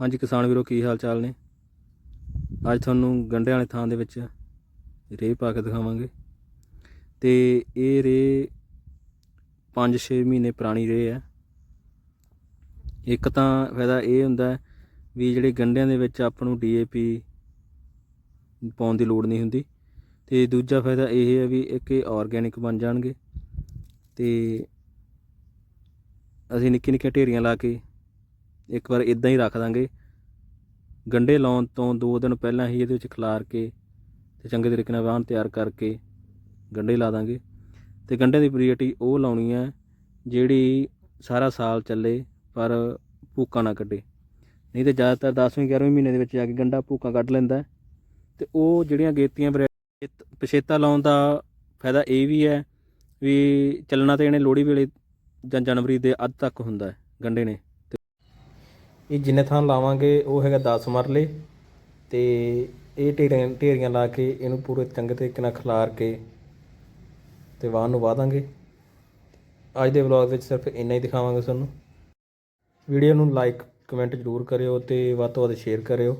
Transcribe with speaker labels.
Speaker 1: ਹਾਂਜੀ ਕਿਸਾਨ ਵੀਰੋ, ਕੀ ਹਾਲ ਚਾਲ ਨੇ? ਅੱਜ ਤੁਹਾਨੂੰ ਗੰਢਿਆਂ ਵਾਲੇ ਥਾਂ ਦੇ ਵਿੱਚ ਰੇਹ ਪਾ ਕੇ ਦਿਖਾਵਾਂਗੇ। ਤੇ ਇਹ ਰੇਹ 5-6 ਮਹੀਨੇ ਪੁਰਾਣੀ ਰੇਹ ਹੈ। ਇੱਕ ਤਾਂ ਫਾਇਦਾ ਇਹ ਹੁੰਦਾ ਵੀ ਜਿਹੜੇ ਗੰਢਿਆਂ ਦੇ ਵਿੱਚ ਆਪਾਂ ਨੂੰ ਡੀਏਪੀ ਪਾਉਣ ਦੀ ਲੋੜ ਨਹੀਂ ਹੁੰਦੀ। ਤੇ ਦੂਜਾ ਫਾਇਦਾ ਇਹ ਹੈ ਵੀ ਇੱਕ ਇਹ ਆਰਗੈਨਿਕ ਬਣ ਜਾਣਗੇ। ਤੇ ਅਸੀਂ ਨਿੱਕੀ ਨਿੱਕੀਆਂ ਢੇਰੀਆਂ ਲਾ ਕੇ ਇੱਕ ਵਾਰ ਇਦਾਂ ਹੀ ਰੱਖ ਦਾਂਗੇ। ਗੰਡੇ ਲਾਉਣ ਤੋਂ 2 ਦਿਨ ਪਹਿਲਾਂ ਹੀ ਇਹਦੇ ਵਿੱਚ ਖਿਲਾਰ ਕੇ ਤੇ ਚੰਗੇ ਤਰੀਕੇ ਨਾਲ ਵਾਹਣ ਤਿਆਰ ਕਰਕੇ ਗੰਡੇ ਲਾ ਦਾਂਗੇ। ਤੇ ਗੰਡੇ ਦੀ ਵੈਰਾਈਟੀ ਉਹ ਲਾਉਣੀ ਹੈ ਜਿਹੜੀ ਸਾਰਾ ਸਾਲ ਚੱਲੇ ਪਰ ਭੂਕਾ ਨਾ ਕੱਢੇ। ਨਹੀਂ ਤੇ ਜ਼ਿਆਦਾਤਰ 10ਵੇਂ 11ਵੇਂ ਮਹੀਨੇ ਦੇ ਵਿੱਚ ਜਾ ਕੇ ਗੰਡਾ ਭੂਕਾ ਕੱਢ ਲੈਂਦਾ ਹੈ। ਤੇ ਉਹ ਜਿਹੜੀਆਂ ਗੇਤੀਆਂ ਵੈਰਾਈਟੀ ਪਛੇਤਾ ਲਾਉਣ ਦਾ ਫਾਇਦਾ ਇਹ ਵੀ ਹੈ ਵੀ ਚੱਲਣਾ ਤੇ ਇਹਨੇ ਲੋਹੜੀ ਵੇਲੇ ਜਾਂ ਜਨਵਰੀ ਦੇ ਅੱਧ ਤੱਕ ਹੁੰਦਾ ਹੈ ਗੰਡੇ ਨੇ। ਇਹ ਜਿੰਨੇ ਥਾਂ ਲਾਵਾਂਗੇ, ਉਹ ਹੈਗਾ 10 ਮਰਲੇ ਤੇ ਇਹ ਢੇਰੀਆਂ ਢੇਰੀਆਂ ਲਾ ਕੇ ਇਹਨੂੰ ਪੂਰੇ ਚੰਗੇ ਤਰੀਕੇ ਨਾਲ ਖਿਲਾਰ ਕੇ ਤੇ ਵਾਹਨ ਨੂੰ ਵਾਹ ਦਾਂਗੇ। ਅੱਜ ਦੇ ਵਲੌਗ ਵਿੱਚ ਸਿਰਫ ਇੰਨਾ ਹੀ ਦਿਖਾਵਾਂਗੇ ਤੁਹਾਨੂੰ। ਵੀਡੀਓ ਨੂੰ ਲਾਈਕ ਕਮੈਂਟ ਜ਼ਰੂਰ ਕਰਿਓ ਤੇ ਵੱਧ ਤੋਂ ਵੱਧ ਸ਼ੇਅਰ ਕਰਿਓ।